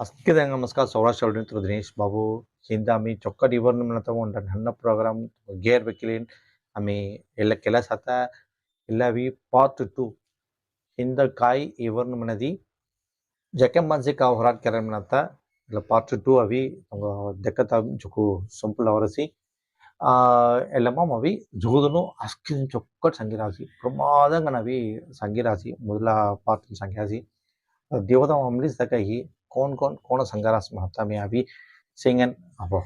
असंख्य नमस्कार सौराष्ट्र दिनेश बाबू हिंदी चौक डिवर्न ना प्रोग्राम गेर बेकिन हमें पार्ट टू हिंद इवर्न मनदी जके का होरा पार्ट टू अभी देखता चुक सिंपल एलम अभी जोधन अस्किन चौक संगी राशि प्रमादी संगी राशि मुद्दा पार्ट संगी राशि दीवता अम्ली कौन कौन कौन संघर्ष महत्ता में अभी सिंग एंड अबो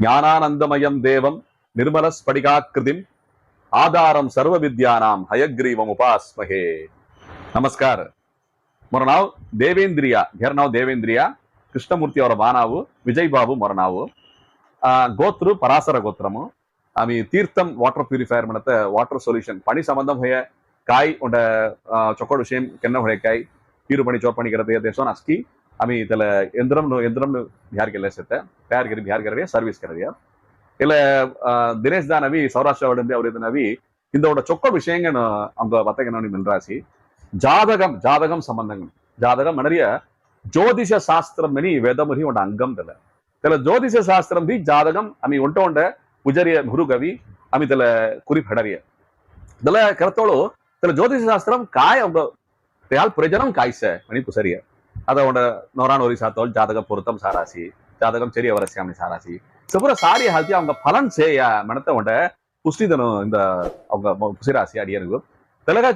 ஞானானந்தமயம் தேவம் நிர்மல ஸ்படிகாக்கிருதிம் ஆதாரம் சர்வ வித்யானாம் ஹயக்ரீவம் உபாஸ்மகே ನಮಸ್ಕಾರ ಮೊರನಾವ್ ದೇವೇಂದ್ರಿಯ ಘೆರ್ನಾವ್ ದೇವೇಂದ್ರಿಯ ಕೃಷ್ಣಮೂರ್ತಿ ಅವರ ಬಾನಾವು ವಿಜಯ್ ಬಾಬು ಮೊರನಾವು ಗೋತ್ರು ಪರಾಸರ ಗೋತ್ರಮು ಆಮಿ ತೀರ್ಥಂ ವಾಟರ್ ಪ್ಯೂರಿಫೈಯರ್ ಮಾಡತ್ತೆ ವಾಟರ್ ಸೊಲ್ಯೂಷನ್ ಪಣಿ ಸಂಬಂಧಂ ಹೊಯ್ಯ காய் ওটা చొక్కడు సేమ్ కింద హొరే కాయ్ తీరు పని చోర్ పని కరతే దేశం అస్కి అమి తల యంత్రం యంత్రం బిహార్ కెళ్ళే సెత్త తయారు కరి బిహార్ కరవే ಸರ್ವಿಸ್ కరవే ಇಲ್ಲ ದಿನೇಶ್ ದಾನವಿ ಸೌರಾಷ್ಟ್ರ ಒಡಂಬಿ சொக்க விஷயங்கள் அவங்க பார்த்தீங்கன்னா மின்ராசி ஜாதகம் ஜாதகம் சம்பந்தங்கள். ஜாதகம் நிறைய ஜோதிஷ சாஸ்திரம் நீ வேதமுறி உண்ட அங்கம் தெல. தெல ஜோதிஷ சாஸ்திரம் தி ஜாதகம் அமி ஒன்ட்ட உண்ட உஜரிய குரு கவி அமி தெல குறிப் ஹடரிய தெல கரத்தோளு தல ஜோதிஷ சாஸ்திரம் காய் அவங்க தேயால் பிரஜனம் காய்ச மணி புசரிய அத உண்ட நோரான் ஒரு சாத்தோல் ஜாதக பொருத்தம் சாராசி ஜாதகம் சரி அவரசியாமி சாராசி சிவர சாரி ஹால்த்தி அவங்க பலன் செய்ய மனத்தை உண்ட புஷ்டிதனம் இந்த அவங்க புசிராசி அடியனுக்கு தெலக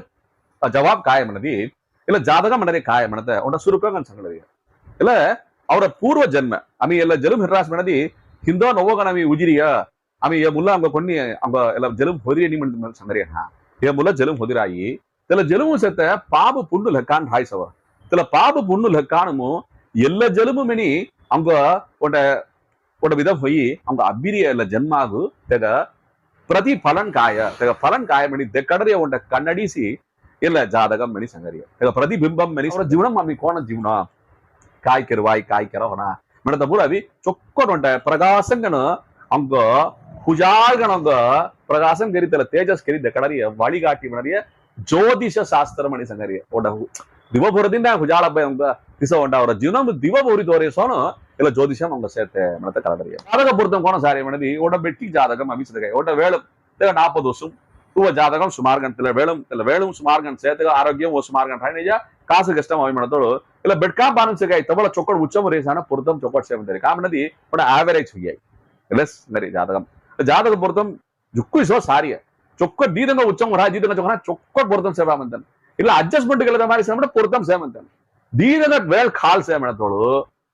ಜವಾಬ್ ಕಾಯ ಮನದಿ ಇಲ್ಲ ಜಾತಕ ಮನದಿ ಕಾಯ ಮನದ ಉಂಡ ಸುರುಕಂಗ ಸಂಗಡಿ ಇಲ್ಲ ಅವರ ಪೂರ್ವ ಜನ್ಮ ಅಮಿ ಎಲ್ಲ ಜಲಂ ಹಿರಾಸ್ ಮನದಿ ಹಿಂದೋ ನೋವಗ ನಮಿ ಉಜಿರಿಯ ಅಮಿ ಎ ಮುಲ್ಲ ಅಂಗ ಕೊನ್ನಿ ಅಂಗ ಎಲ್ಲ ಜಲಂ ಹೊದಿರಿ ನಿ ಮನ ముల జలం హుదిరాయి తెల జలము సెత పాప పుండు లెక్కాన్ హాయిసవ తెల పాప పుండు లెక్కానము ಎಲ್ಲ ಜಲಮು ಮೆನಿ ಅವಂಗ ಒಟ ಒಟ ವಿಧ ಹೊಯಿ ಅವಂಗ ಅಬ್ಬಿರಿಯ ಎಲ್ಲ ಜನ್ಮಾಗು ತೆಗ ಪ್ರತಿ ಫಲನ್ ಕಾಯ ತೆಗ ಫಲನ್ ಕಾಯ ಮಣಿ ದೆಕ್ಕಡರಿಯ ಒಂಟ ಕನ್ನಡಿಸಿ ಎಲ್ಲ ಜಾದಕ ಮಣಿ ಸಂಗರಿಯ ತೆಗ ಪ್ರತಿಬಿಂಬಂ ಮಣಿ ಅವರ ಜೀವನ ಮಮ್ಮಿ ಕೋಣ ಜೀವನ ಕಾಯ್ ಕೆರವಾಯ್ ಕಾಯ್ ಕೆರ ಹೊಣ ಮಣದ ಬುರ ಅವಿ ಚೊಕ್ಕಡ ಒಂಟ ಪ್ರಕಾಶಂಗನ ಅವಂಗ ಹುಜಾಳ್ಗಣಂಗ ಪ್ರಕಾಶಂ ಕರಿತಲ್ಲ ತೇಜಸ್ ಕರಿದ್ದ ಕಡರಿಯ ವಳಿಗಾಟಿ ಮಣರಿಯ ಜ್ಯೋತಿಷ ಶಾಸ್ತ್ರ ಮಣಿ ಸಂಗರಿಯ ಒಡ ದಿವಪುರದಿಂದ ಹುಜಾಳ ಅಂಗ ದಿಸ ಉಂಡ ಅವರ ಜೀವನ ದಿವಪುರಿ ತೋರಿಸೋನು ಇಲ್ಲ ಜ್ಯೋತಿಷಂ ಅಂಗ ಸೇತೆ ಮಣತ ಕಡರಿಯ ಜಾತಕ பொருத்தம் கோண சாரி மனதி ஓட பெட்டி ஜாதகம் அமிச்சதுகை ஓட வேலும் நாற்பது வருஷம் துவ ಜಾತಕಂ ಸುಮಾರ್ಗನ್ ತಿಲ್ಲ ವೇಳಂ ತಿಲ್ಲ ವೇಳಂ ಸುಮಾರ್ಗನ್ ಸೇತಗ ಆರೋಗ್ಯಂ ಓ ಸುಮಾರ್ಗನ್ ಠಾಣಿಜ ಕಾಸು ಕಷ್ಟಂ ಅವಿ ಮಾಡತೋಳು ಇಲ್ಲ ಬೆಡ್ಕಾ ಬಾನಂ ಸಿಗಾಯಿ ತಬಳ ಚೊಕ್ಕಡ್ ಉಚ್ಚಮ ರೇಸಾನ ಪುರ್ತಂ ಚೊಕ್ಕಡ್ ಸೇವಂತರಿ ಕಾಮನದಿ ಒಡ ಆವರೇಜ್ ಹುಯ್ಯಾಯಿ ಲೆಸ್ ನರಿ జాతక పొరుతం జుక్కు సో సారియ చొక్క దీతంగా ఉచ్చం రా జీతంగా చొక్క చొక్క పొరుతం సేవామంతాను ఇలా అడ్జస్ట్మెంట్ కలిగిన మాదిరి సేమంటే పొరుతం సేమంతాను దీదంగా వేళ కాల్ సేమడతోడు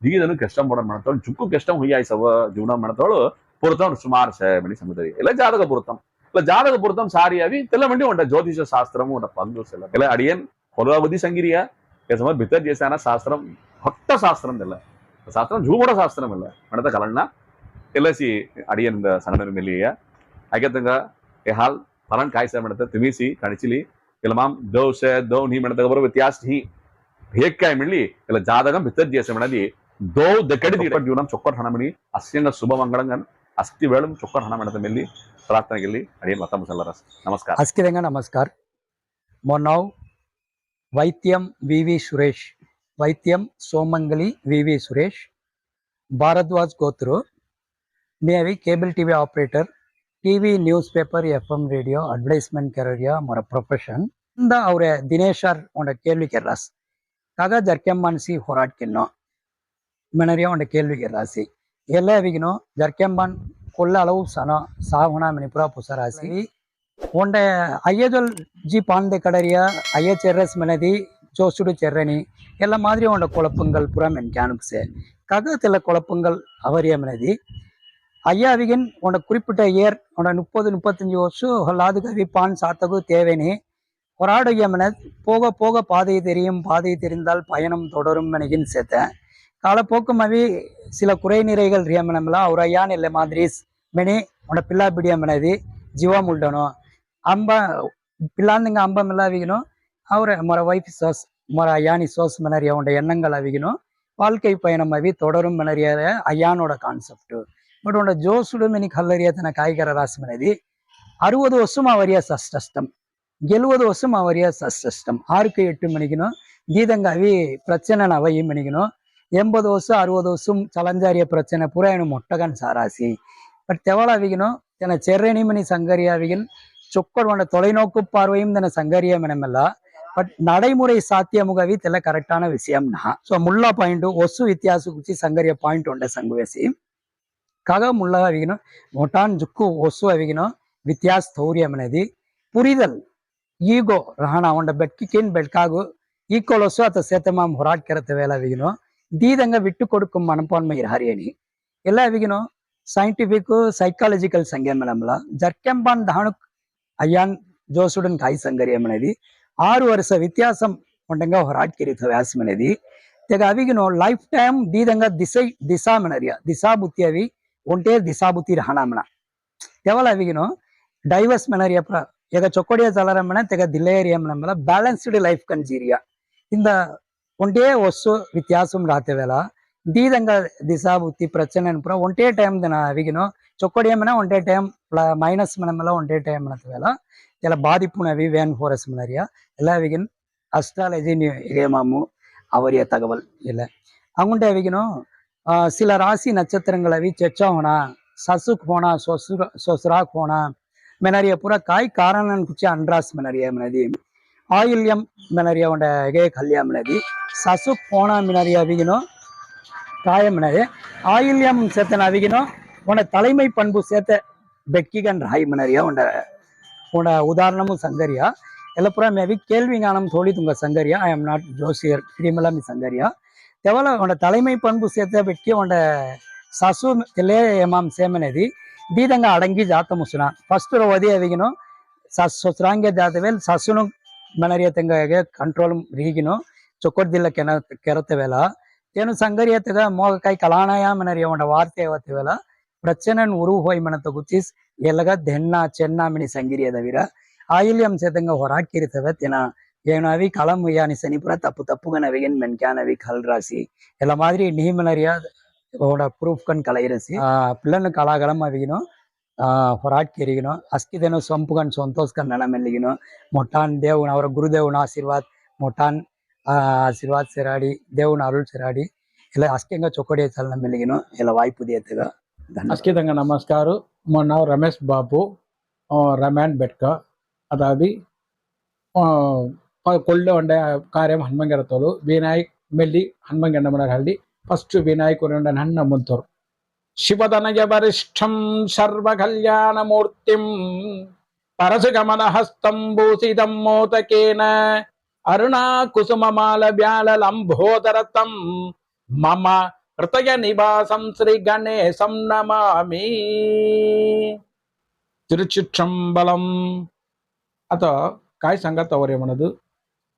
దీదను కష్టం పడం మనతోడు జుక్కు కష్టం హుయ్యాయి సవ జీవనం మనతోడు பொருத்தம் சுமார் மணி சமுதிரி இல்லை ஜாதக பொருத்தம் இல்ல ஜாதக பொருத்தம் சாரியாவி தெல்லமண்டி உண்ட ஜோதிஷ சாஸ்திரமும் உண்ட பங்கு செல்ல இல்லை அடியன் கொலவாபதி சங்கிரியா ஏசமா பித்தர் చేశాన శాస్త్రం కొత్త శాస్త్రం తెల్ల శాస్త్రం జూ కూడా శాస్త్రం ఇల్ల మనతో కలన్నా ಎಲಸಿ ಅಡಿಯನಿಂದ ಸಣ್ಣನ ಮೆಲ್ಲಿಯ ಆಗತ್ತಂಗ ಎ ಹಾಲ್ ಫಲನ್ ಕಾಯಿಸ ಮಾಡ್ತ ತಿಮಿಸಿ ಕಣಚಿಲಿ ಇಲ್ಲ ಮಾಮ್ ದೋಷ ದೌನ್ ಹಿ ಮಾಡ್ದಾಗ ಬರೋ ವ್ಯತ್ಯಾಸ ಹಿ ಹೇಗ್ಕಾಯಿ ಮಿಳ್ಳಿ ಇಲ್ಲ ಜಾದಗಂ ಭಿತ್ತಜ್ಜೇಸ ಮಾಡಲಿ ದೋ ದಕಡಿ ದಿಡ ಜೀವನ ಚೊಕ್ಕರ್ ಹಣ ಮಣಿ ಅಸ್ಯಂಗ ಶುಭ ಮಂಗಳಂಗನ್ ಅಸ್ತಿ ವೇಳಂ ಚೊಕ್ಕರ್ ಹಣ ಮಾಡದ ಮೆಲ್ಲಿ ಪ್ರಾರ್ಥನೆಗೆಲ್ಲಿ ಅಡಿಯನ್ ಮತ ಮುಸಲ್ಲರಸ್ ನಮಸ್ಕಾರ ಅಸ್ಕಿದಂಗ ನಮಸ್ಕಾರ ಮೊನ್ನೌ ವೈದ್ಯಂ ವಿ ವಿ ಸುರೇಶ್ ವೈದ್ಯಂ ಸೋಮಂಗಲಿ V V Suresh Bharadwaj ಗೋತ್ರು ಮೇವಿ cable TV operator TV newspaper F M radio advertisement ಕೆರರಿಯ ಮೊರ profession ಇಂದ ಅವ್ರೆ ದಿನೇಶರ್ ಒಂಡ ಕೇಳ್ವಿ ಕೆರ್ರಾಸ್ ಕಾಗ ಜರ್ಕೆಂಬಾನ್ಸಿ ಹೋರಾಟ್ಕಿನ್ನೋ ಮೆಣರಿಯ ಒಂಡ ಕೇಳ್ವಿ ಕೆರ್ರಾಸಿ ಎಲ್ಲ ಅವಿಗಿನೋ ಜರ್ಕೆಂಬಾನ್ ಕೊಲ್ಲ ಅಳವು ಸನ ಸಾವಣ ಮಣಿಪುರ ಪುಸರಾಸಿ ಒಂಡೆ ಅಯ್ಯಜೊಲ್ ಜಿ ಪಾಂಡೆ ಕಡರಿಯ ಅಯ್ಯ ಚೆರ್ರಸ್ ಮೆನದಿ ஜோசுடு செர்ரணி எல்லா மாதிரி உண்ட குழப்பங்கள் புறம் எனக்கு அனுப்புசே ககத்தில் குழப்பங்கள் அவரியமினதி ஐயாவிகன் உன்னை குறிப்பிட்ட இயர் உன்னை முப்பது முப்பத்தஞ்சு வருஷம் கொள்ளாது கவிப்பான் சாத்தகு தேவைனே. கொராடுயமென போக போக பாதை தெரியும் பாதை தெரிந்தால் பயணம் தொடரும் எனகின் சேர்த்தேன் காலப்போக்குமவி சில குறை நிறைகள் ரியமனமெல்லாம் ஒரு ஐயான் இல்லை மாதிரிஸ் மெனி உன்னோட பில்லா பிடியமனது ஜிவா முல்டனும் அம்ப பிள்ளாந்துங்க அம்பம் எல்லாம் அவிக்கணும் அவரை மொர ஒய்ஃப் சோஸ் மொர ஐயானி சோஸ் மனரிய உன்னோட எண்ணங்கள் அவிக்கணும் வாழ்க்கை பயணம் அவி தொடரும் மனரிய ஐயானோட கான்செப்ட்டு అటువంటి జోసుడు మిని కల్లరియతన కాయికర రాసిమనేది அறுபது வருஷம் அவரிய சஷ்டஷ்டம். எழுபது வருஷம் அவரியா சஷ்டஷ்டம். ஆறுக்கு எட்டு மணிக்கணும். கீதங்காவி பிரச்சனை நவையும் மணிக்கணும். எண்பது வருஷம் அறுபது வருஷம் சலஞ்சாரிய பிரச்சனை புறாயணும் மொட்டகன் சாராசி. பட் தெவளாவிகணும் தன செர்ரணி மணி சங்கரியாவிகள் சொக்கர்வன தொலைநோக்கு பார்வையும் தன சங்கரியம் எனமெல்லாம் பட் நடைமுறை சாத்தியமுகவி தெல கரெக்டான விஷயம்னா. ஸோ முல்லா பாயிண்ட்டும் ஒசு வித்தியாச குச்சி சங்கரிய பாயிண்ட் உண்ட சங்குவேசி. ಸಂಗುವೆಸಿ ಕಗ ಮುಳ್ಳ ಅವಿಗಿನ ಮೊಟಾನ್ ಜುಕ್ಕು ಒಸ್ಸು ಅವಿಗಿನ ವ್ಯತ್ಯಾಸ ತೌರ್ಯಂ అనేది ಪುರಿದಲ್ ಈಗೋ ರಹಣ ಒಂಡ ಬೆಟ್ಕಿಕಿನ್ ಬೆಟ್ಕಾಗು ಈಕ್ವಲ್ ಒಸ್ಸು ಅತ ಸೇತಮಾಮ್ ಹೊರಾಟ್ ಕೆರತೆ ವೇಲ ಅವಿಗಿನೋ ದೀದಂಗ ಬಿಟ್ಟು ಕೊಡುಕು ಮನಪಾನ್ಮ ಇರಹರಿಯನಿ ಎಲ್ಲ ಅವಿಗಿನೋ ಸೈಂಟಿಫಿಕ್ ಸೈಕಾಲಜಿಕಲ್ సంగమనంల జర్కెంబాన్ దాణుక్ అయ్యాన్ జోసుడన్ కాయి సంగర్యం అనేది ఆరు వరుస వ్యత్యాసం ఉండగా ಹೊರಾಟ್ಕಿರಿತ ವ್ಯಾಸಂ అనేది తెగ అవిగినో లైఫ్ టైం దీదంగా దిశ దిశా మనరియ దిశా బుద్ధి అవి ಒಂಟೇ ದಿಸಾ ಬುತ್ತಿ ರಹಣಾಮಣ ತೆವಲ ಅವಿಗಿನೋ ಡೈವರ್ಸ್ ಮೆನರಿಯ ಪ್ರ ಈಗ ಚೊಕ್ಕೊಡಿಯ ಚಲರಮಣ ತೆಗ ದಿಲೇರಿಯ ಮನಮಲ ಬ್ಯಾಲೆನ್ಸ್ಡ್ ಲೈಫ್ ಕನ್ಜೀರಿಯ ಇಂದ ಒಂಟೇ ಒಸ್ಸು ವ್ಯತ್ಯಾಸಂ ರಾತೆವೆಲ ದೀದಂಗ ದಿಸಾ ಬುತ್ತಿ ಪ್ರಚನೆ ಪುರ ಒಂಟೇ ಟೈಮ್ ದನ ಅವಿಗಿನೋ ಚೊಕ್ಕೊಡಿಯ ಮನ ಒಂಟೇ ಟೈಮ್ ಮೈನಸ್ ಮನಮಲ ಒಂಟೇ ಟೈಮ್ ಮನತವೆಲ ಎಲ್ಲ பாதிப்புணவி வேன் ஃபோரஸ் மலரியா எல்லா அவிகின் அஸ்ட்ராலஜி ஏமாமு அவரிய தகவல் இல்லை அவங்கள்ட்ட அவிக்கணும் சில ராசி நட்சத்திரங்களை வீச்சம் போனா சசுக்கு போனா சொசு சொசுராக்கு போனா மெனரிய பூரா காய் காரணன் குச்சி அன்றாஸ் மெனரிய மினதி ஆயில்யம் மெனரிய உண்ட ஹே கல்யா மினதி சசுக் போனா மினரிய அவிகினோ காய மினதி ஆயில்யம் சேர்த்தன அவிகினோ உன தலைமை பண்பு சேர்த்த பெக்கிகன் ராய் மினரிய உண்ட உன உதாரணமும் சங்கரியா. எல்லாம் மேபி கேள்வி ஞானம் தோழி துங்க சங்கரியா. ஐ எம் நாட் ஜோசியர் கிரிமலாமி சங்கரியா. తెవల ఉండ தலைமை பண்பு சேர்த்த வெட்டி ఉండ ససు తెలియమాం సేమనేది బీదంగా అడంగి జాతం వస్తున్న ఫస్ట్ ఒదే ఎదిగినో సస్సు స్ట్రాంగే జాతవేలు సస్సును మనరియతంగా కంట్రోల్ రీగినో చొక్కొడ్దిల్ల కెన కెరతవేళ తేను సంగరియతగా మోగకాయ కళానాయామనరియ ఉండ వార్త ఏవతవేళ பிரச்சனன் உருவோய் மனத்த குத்திஸ் எல்லக தென்னா சென்னா மினி சங்கிரிய தவிர ஆயில்யம் சேதங்க ஹொராக்கிரித்தவ தினா ஏனாவி களமுயானி சனிபுரா தப்பு தப்புகன வெகன் மென்கானவி கல்ராசி ఇలా మాదిరి నియమనరియా ఓడ ప్రూఫ్ కన్ కలైరసి పిల్లలను కళాగలం అవిగినో ಹೊರಾಟ್ ಕೆರಿಗಿನೋ ಅಸ್ಕಿದೇನೋ ಸೊಂಪುಗನ್ ಸಂತೋಷ್ಕನ್ ನನ್ನ ಮೆಲ್ಲಿಗಿನೋ ಮೊಟ್ಟಾನ್ ದೇವನ ಅವರ ಗುರುದೇವನ ಆಶೀರ್ವಾದ ಮೊಟ್ಟಾನ್ ಆಶೀರ್ವಾದ ಸೆರಾಡಿ ದೇವನ ಅರುಳ್ ಸೆರಾಡಿ ಇಲ್ಲ ಅಸ್ಕೆಂಗ ಚೊಕೊಡಿ ಎತ್ತಲ್ಲ ನಮ್ಮ ಮೆಲ್ಲಿಗಿನೋ ಎಲ್ಲ ವಾಯ್ಪುದಿ ಎತ್ತಗ ಅಸ್ಕಿದಂಗ ನಮಸ್ಕಾರ ಮೊನ್ನ ರಮೇಶ್ ಬಾಬು ರಮ್ಯಾನ್ ಬೆಟ್ಕ ಅದಾವಿ ಕೊಳ್ಳೆ ಉಂಡ ಕಾರ್ಯ ಹನುಮಂಗರ ತೋಲು ವಿನಾಯ್ ಮೆಲ್ಲಿ ಹನುಮಂಗಣ್ಣ ಮನಹಳ್ಳಿ ಫಸ್ಟ್ ವಿನಾಯ್ ಕೊರೆಯೊಂಡ ನನ್ನ ಮುಂತೋರು ಶಿವದನಯ ವರಿಷ್ಠಂ ಸರ್ವ ಕಲ್ಯಾಣ ಮೂರ್ತಿಂ ಪರಸುಗಮನ ಹಸ್ತಂ ಭೂಸಿದಂ ಮೋತಕೇನ అరుణా కుసుమమాల వ్యాల లంబోదరతం మమ హృదయ నివాసం శ్రీ గణేశం నమామి తిరుచిற்றம்பலம் ಅಥವಾ ಕಾಯಿ ಸಂಗತ ಅವ್ರೇಮನದು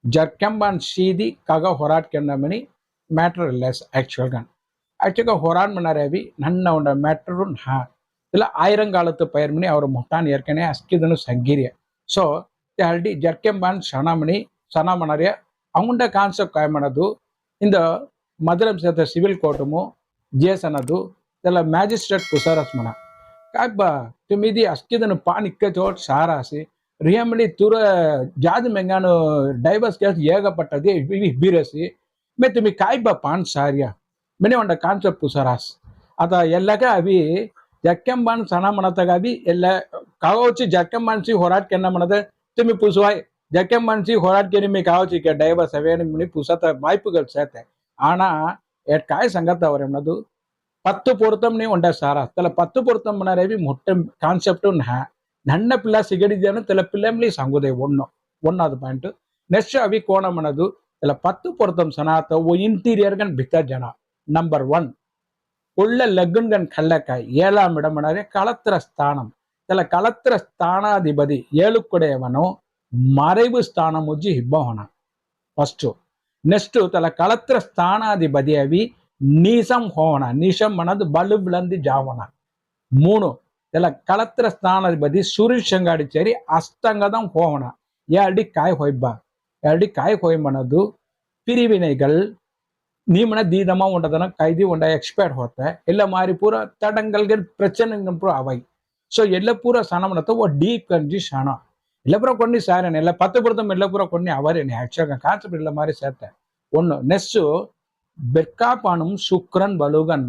Jarkamban Sidi Kaga Horat Kanamani matterless actual gun. ஆக்சுவலாக ஹொரான் மன்னரவி நன்னவுண்ட மேட்டரும் ஹா இதில் ஆயிரங்காலத்து பயிர்மணி அவர் முட்டான் ஏற்கனவே அஸ்கிதனு சங்கீரிய ஸோ ஆல்ரெடி ஜர்க்கெம்பான் சனாமணி சனாமணரிய அவங்கள கான்செப்ட் ಕಾಯ್ಮಣದು ಇಂದ ಮದಲಂ ಸೇತ ಸಿವಿಲ್ ಕೋರ್ಟಮು ಜೇಸ್ ಅನ್ನೋದು ಇದೆಲ್ಲ ಮ್ಯಾಜಿಸ್ಟ್ರೇಟ್ ಪುಸಾರಸ್ಮನ ಕಾಯ್ಬ ತುಮಿದಿ ಅಸ್ಕಿದನು ಪಾನಿಕ್ಕ ಜೋಟ್ ಸಾರಾಸಿ ರಿಯಮಲಿ ತುರ ಜಾದ್ ಮೆಂಗಾನು ಡೈವರ್ಸ್ ಕೇಸ್ ಏಗಪಟ್ಟದೆ ಬೀರಸಿ ಮೇ ತುಮಿ ಕಾಯ್ಬ ಪಾನ್ ಸಾರ್ಯ ಮನೆ ಒಂಡ ಕಾನ್ಸೆಪ್ಟು ಸರಾಸ್ ಅದ ಎಲ್ಲಗ ಅವಿ ಜಕ್ಕೆಂಬಾನ್ ಸಣ ಮಣತಾಗ ಅವಿ ಎಲ್ಲ ಕಾಗೋಚಿ ಜಕ್ಕೆಂಬಾನ್ಸಿ ಹೋರಾಟ ಕೆನ್ನ ಮಣದ ತುಮಿ ಪುಸುವಾಯ್ ಜಕ್ಕೆಂಬಾನ್ಸಿ ಹೋರಾಟ ಕೆನಿ ಮೇ ಕಾಗೋಚಿ ಕೆ ಡೈವರ್ಸ್ ಅವೇನು ಮುನಿ ಪುಸತ ಮಾಯ್ಪುಗಳು ಸೇತೆ ಆಣ ಎಟ್ ಕಾಯ್ ಸಂಗತ ಅವ್ರ ಎಮ್ಮದು பத்து பொருத்தம்னே உண்டா சாரா அதில் பத்து பொருத்தம்னாவே மொட்டை கான்செப்டும் ನನ್ನ ಪಿಲ್ಲ ಸಿಗಡಿದ್ಯಾನು ತಲೆ ಪಿಲ್ಲೆಂಲಿ ಸಂಗುದೇ ಒಣ್ಣು ಒನ್ನಾದ ಪಾಯಿಂಟ್ ನೆಕ್ಸ್ಟ್ ಅವಿ ಕೋಣಮನದು ಇಲ್ಲ ಪತ್ತು ಪೊರ್ತಂ ಸನಾತ ಓ ಇಂಟೀರಿಯರ್ ಗನ್ ಭಿತ್ತ ಜನ ನಂಬರ್ ಒನ್ ಒಳ್ಳೆ ಲಗ್ಗನ್ ಗನ್ ಕಳ್ಳಕ ಏಳಾಮ್ ಇಡಮಣರೆ களತ್ರ ಸ್ಥಾನಂ ಇಲ್ಲ களತ್ರ ಸ್ಥಾನಾಧಿಪತಿ ಏಳು ಕೊಡೆಯವನು மறைவு ஸ்தானம் உஜ்ஜி ஹிப்போகனா ஃபஸ்ட்டு நெக்ஸ்ட்டு தல களத்திர ஸ்தானாதிபதியவி நீசம் ஹோனா நீசம் மனது பலு விளந்து ஜாவனா மூணு त्याला कळत्र स्थानाधिपती ಸುರೇಶ್ ಅಂಗಾಡಿ ಸೇರಿ ಅಷ್ಟಂಗದಂ ಹೋಮಣ ಎರಡಿ ಕಾಯ್ ಹೊಯ್ಬ ಎರಡಿ ಕಾಯ್ பிரிவினைகள் நீமன தீதமாக உண்டதுனா கைதி உண்டா எக்ஸ்பயர்ட் ஹோத்த. இல்லை மாதிரி பூரா தடங்கல்கள் பிரச்சனைகள் பூரா அவை. ஸோ எல்லா பூரா சனமனத்தை ஒரு டீப் கஞ்சி சனம் இல்லை பூரா கொண்டு சாரன். இல்லை பத்து பொருத்தம் இல்லை பூரா கொண்டு அவர். என்ன ஆக்சுவலாக கான்செப்ட் இல்லை மாதிரி சேர்த்தேன் ஒன்று நெக்ஸ்ட்டு பெர்காபானும் சுக்ரன் பலுகன்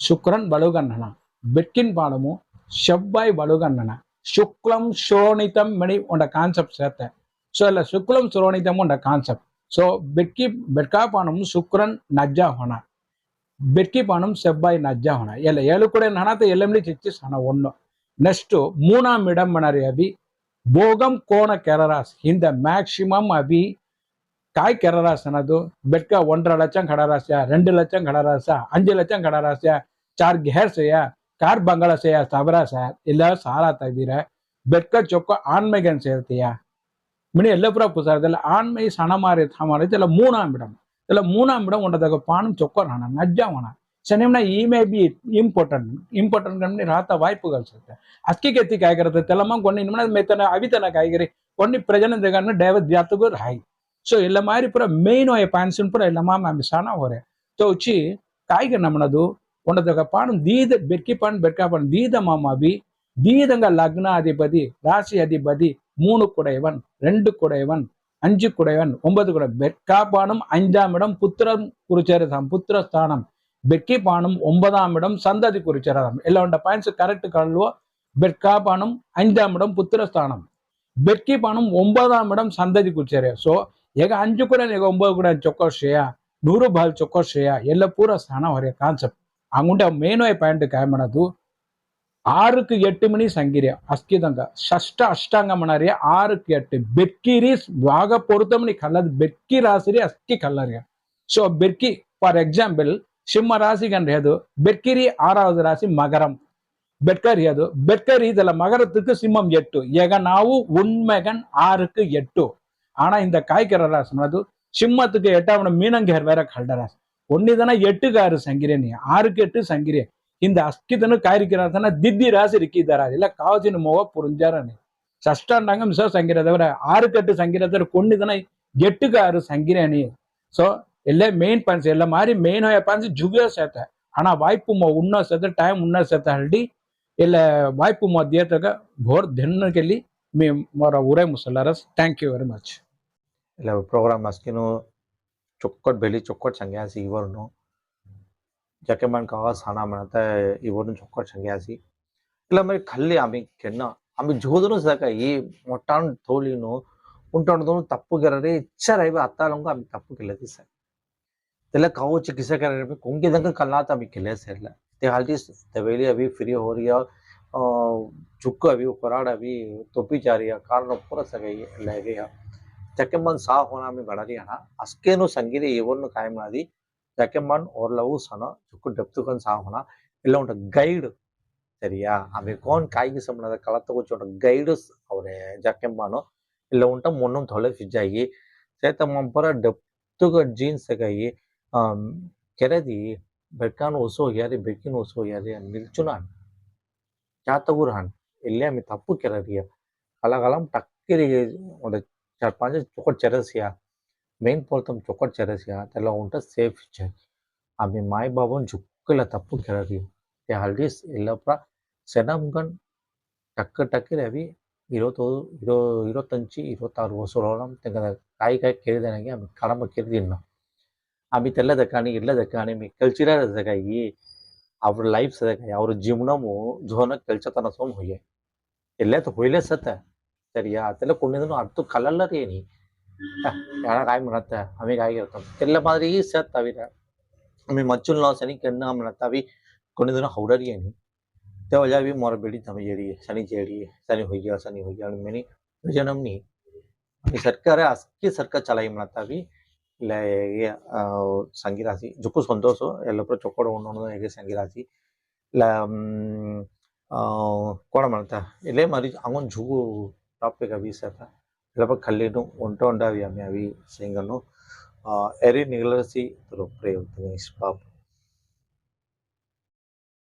சுக்ரன் பலுகன் பலுகன்னனா பெட்கின் பானமும் செவ்வாய் பலுகன்னனா சுக்லம் சோனிதம் மணி உண்ட கான்செப்ட் சேர்த்தேன் ஸோ இல்லை சுக்லம் சோனிதம் உண்ட கான்செப்ட் ஸோ பெட்கி பெட்காப்பானும் சுக்ரன் நஜ்ஜா ஹோனா ಬೆಟ್ಕಿ ಪಾಣಂ ಸೆಬ್ಬಾಯಿ ನಜ್ಜ ಹೊಣ ಎಲ್ಲ ಏಳು ಕೂಡ ನಣತ ಎಲ್ಲೆಮ್ಲಿ ಚಿಚ್ಚಿ ಸಣ ಒಣ್ಣು ನೆಕ್ಸ್ಟ್ ಮೂನಾಂ ಇಡಂ ಮಣರಿ ಅಭಿ ಭೋಗಂ ಕೋಣ ಕೆರರಾಸ್ ಹಿಂದ ಮ್ಯಾಕ್ಸಿಮಮ್ ಅಭಿ காய் கெரராஸ் ಅನ್ನೋದು ಬೆಟ್ಕ ಒಂದರ ಲಕ್ಷಂ ಕಡರಾಸ್ಯ ரெண்டு லட்சம் கடராசா அஞ்சு லட்சம் கடராசா சார் கேர் செய்ய கார் பங்களா செய்யா தவறா சார் எல்லாரும் சாரா தவிர பெற்க சொக்க ஆண்மைகன் சேர்த்தியா மினி எல்லப்புறப்பு சார் இதில் ஆண்மை சனமாரி சமாரி இதில் மூணாம் இடம் இதில் மூணாம் இடம் உண்டதாக பானம் சொக்கரான நஜ்ஜாவன ಶನಿಮ್ನ ಈ may be important important company ರಾತ ವಾಯ್ಪುಗಳು ಸಿಗುತ್ತೆ ಅಕ್ಕಿ ಕೆತ್ತಿ ಕಾಯ್ಗಿರುತ್ತೆ ತೆಲಮ್ಮ ಕೊನ್ನಿ ನಿಮ್ಮನೆ ಮೆತ್ತನ ಅವಿತನ ಕಾಯ್ಗಿರಿ ಕೊನ್ನಿ ಪ್ರಜನ ದಿಗನ್ನು ಡೈವರ್ ಜಾತಗು ಹಾಯ್ ಸೊ ಇಲ್ಲ ಮಾರಿ ಪುರ ಮೇಯ್ನು ಐ ಪ್ಯಾನ್ಸಿನ್ ಪುರ ಇಲ್ಲಮ್ಮ ಮ್ಯಾಮ್ ಸಾನ ಹೋರೆ ಸೊ ಉಚ್ಚಿ ಕಾಯ್ಗೆ ನಮ್ಮನದು ఉన్నత పాను దీద బెర్కి పాను బెర్కాపాను దీదమామావి தீதங்க லக்ன அதிபதி ராசி அதிபதி மூணு குடையவன் ரெண்டு குடையவன் அஞ்சு குடையவன் ஒன்பது குடை. பெர்காபானும் அஞ்சாம் இடம் புத்திரம் குருச்சேரதாம் புத்திரஸ்தானம். பெர்கிபானும் ஒன்பதாம் இடம் சந்ததி குறிச்சேரதாம் எல்லா பாயிண்ட்ஸ் கரெக்ட் கல்வோ பெர்க்கா பெர்காபானும் அஞ்சாம் இடம் புத்திரஸ்தானம். பெர்கிபானும் ஒன்பதாம் இடம் சந்ததி குறிச்சேரிய ಸೊ எக அஞ்சு ಕೂಡ ಈಗ ஒன்பது ಕೂಡ ಚೊಕ್ಕೋಶಯ ನೂರು ಬಾಲ್ ಚೊಕ್ಕೋಶಯ ಎಲ್ಲ ಪೂರ ಸ್ಥಾನ கான்செப்ட் ಹಂಗುಂಟೆ ಮೇನ್ ಪಾಯಿಂಟ್ ಕಾಯ ಮಾಡೋದು ஆறுக்கு எட்டு மணி சங்கிரியா அஸ்கிதங்க ஷஷ்ட அஷ்டாங்கம் மணாரியா ஆறுக்கு எட்டு பெட்கிரி வாக பொருத்தமணி கல்லது பெட்கி ராசிரி அஸ்கி கல்லறியா ஸோ பெட்கி ஃபார் எக்ஸாம்பிள் சிம்ம ராசி கண்டியது பெட்கிரி ஆறாவது ராசி மகரம் பெட்கரியது பெட்கரி இதுல மகரத்துக்கு சிம்மம் எட்டு ஏக நாவு உண்மகன் ஆறுக்கு எட்டு ஆனா இந்த காய்கற ராசி அது சிம்மத்துக்கு எட்டாவது மீனங்கேர் வேற ஒன்னு தானே எட்டுக்கு ஆறு சங்கிரியன் ஆறுக்கு எட்டு சங்கிரியன் இந்த அஸ்கிதனு காய்க்கிறாத்தனா தித்தி ராசி இருக்கிதாரா இல்ல காவத்தின் முகம் நீ? சஷ்டாண்டாங்க மிசோ சங்கிர தவிர ஆறுக்கட்டு சங்கிரத்தர் கொண்டு தானே எட்டுக்கு ஆறு சங்கிரணி ஸோ எல்லாம் மெயின் பான்ஸ் எல்லாம் மாதிரி மெயின் ஹோய பான்ஸ் ஜுகியோ சேர்த்த. ஆனா வாய்ப்பு மோ உன்னோ சேர்த்த டைம் உன்னோ சேர்த்த ஹல்டி இல்ல வாய்ப்பு மோ தியத்தக ಘೋರ್ ಧನ್ಯಕ್ಕೆ ಮೋರ ಉರೆ ಮುಸಲ್ಲಾರಸ್ ಥ್ಯಾಂಕ್ ಯು ವೆರಿ ಮಚ್ ಇಲ್ಲ ப்ரோக்ராம் ಅಸ್ಕಿನೂ चौकट बेली चौकट संगयासी इवरन मन का सना मनाता इवरन चुक्ट संगयासी। इला मेरे खल आम के आम जोधन मोटा तोली उठन तपुरा इच्छर अतल आम तपेदे सर। तेलकाव चिकित्सा कर दंग कल्ला के लिए सर तेहाली तवेली अभी फ्री हो रही चुक अभी कुराड़ अभी, तुपी जा रही है, कारण पूरा सही ले गया चकेम्मन साहुनामी बड़ी अना अस्के संगीत यवर खाएम चकेम्मन ओर लव सन चुकन साहुना इलाट गईड सरिया अमेरिकन कायी संबंध कलते गईड और जकेम्मन इलाट मुन थोड़े फिजाई सैत मंपरा डप्त जीन कैदी बेकान ओसोहारी बेकिन ओसोहारी निचुना जातकूर इले तप कला टक्री సర్పంచ్ ఒకటి చర్య చేయాలి మెయిన్ పోతాం ఒకటి చర్య చేయాలి ఎలా ఉంటే సేఫ్ చేయాలి ఆమె మాయ బాబుని చుక్కల తప్పు కెరరియు ते हल्लीच इल्लप्रा सेनामगण टक्क टक्कर यावी हिरो तो हिरो हिरो त्यांची हिरो तार वसुरावलाम त्यांना काय काय केले त्यांना आम्ही काळाम केले दिना आम्ही తెల్ల దక్కాని ఇళ్ళ దక్కాని మీ కల్చరల్ దక్కాయి ಅವ್ರ ಲೈಫ್ ಸದಕ್ಕಾಯಿ ಅವ್ರ ಜೀವನಮು ಜೋನ ಕೆಲ್ಸತನ ಸೋಮ್ ಹೋಗ್ಯ ಎಲ್ಲೇ ಹೋಯ್ಲೇ ಸತ್ತ சரியா அதில் கொண்டு வந்து அடுத்து கலரில் ஏனி யாரா காய் மனத்தை அவை காய் கருத்தம் தெரியல மாதிரி சார் தவிர અમે મચુલનો શનિ કેરના મનતાવી કોને દોના હવડરી એની તે વજા બી મોર બેડી તમે જેડી શનિ જેડી શનિ હોઈ ગયા શનિ હોઈ ગયા મેની જનમની અમે સરકારે આસ્કી સરકાર ચલાવી મનતાવી એટલે એ સંગીરાશી જુકુ સંતોષો એલ્લપ્રો ચોકડો ઉન્નોનો એ સંગીરાશી એટલે કોણ મળતા એટલે મારી આંગણ જુગુ ಕೋಣ ಮಾಡ್ತಾ ಇಲ್ಲೇ ಮರಿ ಹಂಗೊಂದು ಜುಗು ಟಾಪಿಕ್ ಅವಿ ಸತ ಎಲ್ಲಪ್ಪ ಕಲ್ಲಿನು ಒಂಟ ಒಂಡಾವಿ ಆಮೆ ಅವಿ ಸಿಂಗನ್ನು ಎರಿ ನಿಗಲಸಿ ಪ್ರಯೋಗ ಪಾಪ